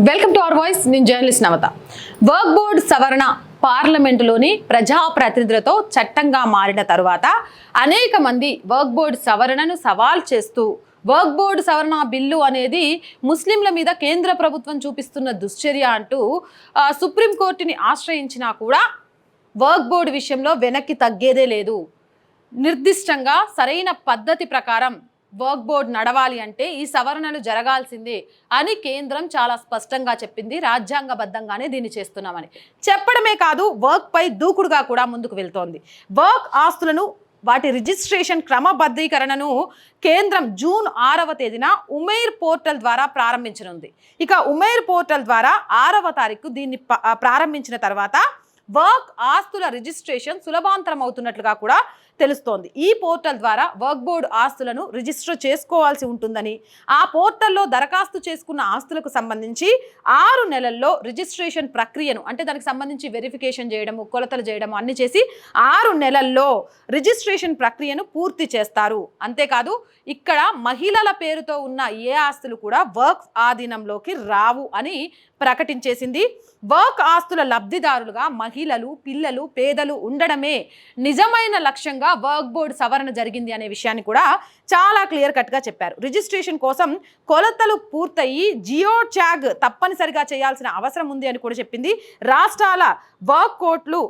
Welcome to our voice నేను journalist Navatha. వర్క్ board సవరణ పార్లమెంటులోని ప్రజాప్రతినిధులతో చట్టంగా మారిన తరువాత అనేక మంది వర్క్ బోర్డ్ సవరణను సవాల్ చేస్తూ వర్క్ బోర్డు సవరణ బిల్లు అనేది ముస్లింల మీద కేంద్ర ప్రభుత్వం చూపిస్తున్న దుశ్చర్య అంటూ సుప్రీంకోర్టుని ఆశ్రయించినా కూడా వర్క్ బోర్డు విషయంలో వెనక్కి తగ్గేదే లేదు. నిర్దిష్టంగా సరైన పద్ధతి ప్రకారం వర్క్ బోర్డ్ నడవాలి అంటే ఈ సవరణలు జరగాల్సిందే అని కేంద్రం చాలా స్పష్టంగా చెప్పింది. రాజ్యాంగబద్ధంగానే దీన్ని చేస్తున్నామని. చెప్పడమే కాదు వర్క్ పై దూకుడుగా కూడా ముందుకు వెళ్తోంది. వర్క్ ఆస్తులను వాటి రిజిస్ట్రేషన్ క్రమబద్ధీకరణను కేంద్రం జూన్ ఆరవ తేదీన ఉమేర్ పోర్టల్ ద్వారా ప్రారంభించనుంది. ఇక ఉమేర్ పోర్టల్ ద్వారా ఆరవ తారీఖు దీన్ని ప- ప్రారంభించిన తర్వాత వర్క్ ఆస్తుల రిజిస్ట్రేషన్ సులభాంతరం అవుతున్నట్లుగా కూడా తెలుస్తోంది. ఈ పోర్టల్ ద్వారా వర్క్ బోర్డు ఆస్తులను రిజిస్టర్ చేసుకోవాల్సి ఉంటుందని ఆ పోర్టల్లో దరఖాస్తు చేసుకున్న ఆస్తులకు సంబంధించి ఆరు నెలల్లో రిజిస్ట్రేషన్ ప్రక్రియను అంటే దానికి సంబంధించి వెరిఫికేషన్ చేయడము కొలతలు చేయడము అన్ని చేసి ఆరు నెలల్లో రిజిస్ట్రేషన్ ప్రక్రియను పూర్తి చేస్తారు. అంతేకాదు ఇక్కడ మహిళల పేరుతో ఉన్న ఏ ఆస్తులు కూడా వర్క్ ఆధీనంలోకి రావు అని ప్రకటించేసింది. వర్క్ ఆస్తుల లబ్ధిదారులుగా మహిళ మహిళలు పిల్లలు పేదలు ఉండడమే నిజమైన లక్ష్యంగా వర్క్ బోర్డు సవరణ జరిగింది అనే విషయాన్ని కూడా చాలా క్లియర్ కట్గా చెప్పారు. రిజిస్ట్రేషన్ కోసం కొలతలు పూర్తయి జియో ట్యాగ్ తప్పనిసరిగా చేయాల్సిన అవసరం ఉంది అని కూడా చెప్పింది. రాష్ట్రాల వర్క్ కోర్టులు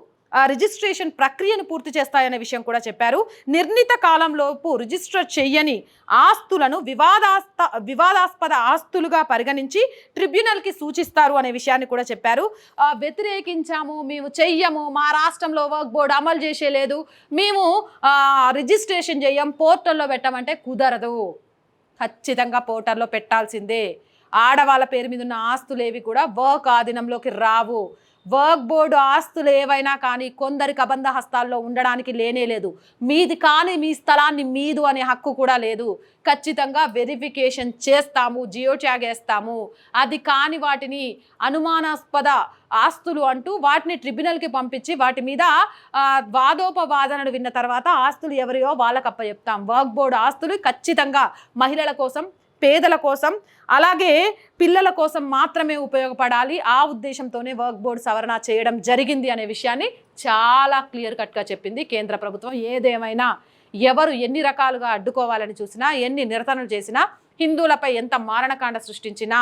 రిజిస్ట్రేషన్ ప్రక్రియను పూర్తి చేస్తాయనే విషయం కూడా చెప్పారు. నిర్ణీత కాలంలోపు రిజిస్టర్ చెయ్యని ఆస్తులను వివాదాస్త వివాదాస్పద ఆస్తులుగా పరిగణించి ట్రిబ్యునల్కి సూచిస్తారు అనే విషయాన్ని కూడా చెప్పారు. వ్యతిరేకించాము మేము చెయ్యము మా రాష్ట్రంలో వర్క్ బోర్డు అమలు చేసే లేదు మేము రిజిస్ట్రేషన్ చెయ్యం పోర్టల్లో పెట్టమంటే కుదరదు. ఖచ్చితంగా పోర్టల్లో పెట్టాల్సిందే. ఆడవాళ్ళ పేరు మీద ఉన్న ఆస్తులు ఏవి కూడా వర్క్ ఆధీనంలోకి రావు. వర్క్ బోర్డు ఆస్తులు ఏవైనా కానీ కొందరికి అబంధ హస్తాల్లో ఉండడానికి లేనే లేదు. మీది కానీ మీ స్థలాన్ని మీదు అనే హక్కు కూడా లేదు. ఖచ్చితంగా వెరిఫికేషన్ చేస్తాము జియో ట్యాగ్ వేస్తాము అది కాని వాటిని అనుమానాస్పద ఆస్తులు అంటూ వాటిని ట్రిబ్యునల్కి పంపించి వాటి మీద వాదోపవాదనలు విన్న తర్వాత ఆస్తులు ఎవరియో వాళ్ళకప్ప చెప్తాం వర్క్ బోర్డు ఆస్తులు ఖచ్చితంగా మహిళల కోసం పేదల కోసం అలాగే పిల్లల కోసం మాత్రమే ఉపయోగపడాలి. ఆ ఉద్దేశంతోనే వర్క్ బోర్డ్ సవరణ చేయడం జరిగింది అనే విషయాన్ని చాలా క్లియర్ కట్గా చెప్పింది కేంద్ర ప్రభుత్వం. ఏదేమైనా ఎవరు ఎన్ని రకాలుగా అడ్డుకోవాలని చూసినా ఎన్ని నిరతనలు చేసినా హిందువులపై ఎంత మారణకాండ సృష్టించినా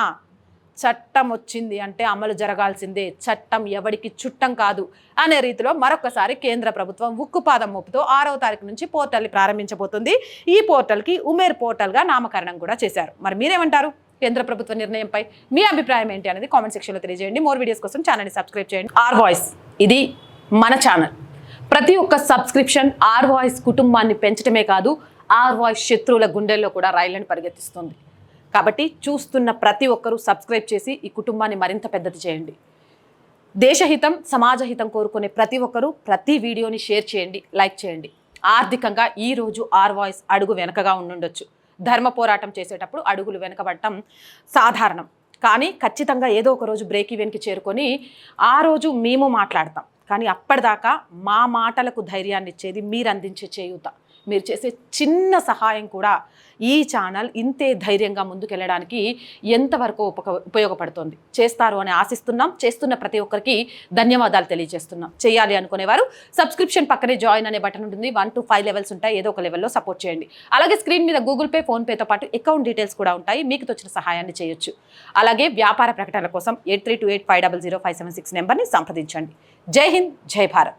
చట్టం వచ్చింది అంటే అమలు జరగాల్సిందే. చట్టం ఎవడికి చుట్టం కాదు అనే రీతిలో మరొకసారి కేంద్ర ప్రభుత్వం ఉక్కుపాదం మోపుతో ఆరవ తారీఖు నుంచి పోర్టల్ని ప్రారంభించబోతుంది. ఈ పోర్టల్కి ఉమేర్ పోర్టల్గా నామకరణం కూడా చేశారు. మరి మీరేమంటారు? కేంద్ర ప్రభుత్వ నిర్ణయంపై మీ అభిప్రాయం ఏంటి అనేది కామెంట్ సెక్షన్లో తెలియజేయండి. మోర్ వీడియోస్ కోసం ఛానల్ని సబ్స్క్రైబ్ చేయండి. ఆర్ వాయిస్ ఇది మన ఛానల్. ప్రతి ఒక్క సబ్స్క్రిప్షన్ ఆర్ వాయిస్ కుటుంబాన్ని పెంచడమే కాదు ఆర్ వాయిస్ శత్రువుల గుండెల్లో కూడా రైళ్ళను పరిగెత్తిస్తుంది. కాబట్టి చూస్తున్న ప్రతి ఒక్కరూ సబ్స్క్రైబ్ చేసి ఈ కుటుంబాన్ని మరింత పెద్దది చేయండి. దేశహితం సమాజహితం కోరుకునే ప్రతి ఒక్కరూ ప్రతి వీడియోని షేర్ చేయండి లైక్ చేయండి. ఆర్థికంగా ఈ రోజు ఆర్ వాయిస్ అడుగు వెనకగా ఉండుండొచ్చు. ధర్మ పోరాటం చేసేటప్పుడు అడుగులు వెనకబడటం సాధారణం. కానీ ఖచ్చితంగా ఏదో ఒక రోజు బ్రేక్ ఈవెన్కి చేరుకొని ఆ రోజు మేము మాట్లాడతాం. కానీ అప్పటిదాకా మా మాటలకు ధైర్యాన్ని ఇచ్చేది మీరు అందించే చేయూత. మీరు చేసే చిన్న సహాయం కూడా ఈ ఛానల్ ఇంతే ధైర్యంగా ముందుకెళ్ళడానికి ఎంతవరకు ఉపక ఉపయోగపడుతుంది. చేస్తారు అని ఆశిస్తున్నాం. చేస్తున్న ప్రతి ఒక్కరికి ధన్యవాదాలు తెలియజేస్తున్నాం. చేయాలి అనుకునేవారు సబ్స్క్రిప్షన్ పక్కనే జాయిన్ అనే బటన్ ఉంటుంది. వన్ టు ఫైవ్ లెవెల్స్ ఉంటాయి. ఏదో ఒక లెవెల్లో సపోర్ట్ చేయండి. అలాగే స్క్రీన్ మీద గూగుల్ పే ఫోన్పేతో పాటు అకౌంట్ డీటెయిల్స్ కూడా ఉంటాయి. మీకు తోచిన సహాయాన్ని చేయొచ్చు. అలాగే వ్యాపార ప్రకటనల కోసం eight three two eight five double zero five seven six నెంబర్ని సంప్రదించండి. జై హింద్ జై భారత్.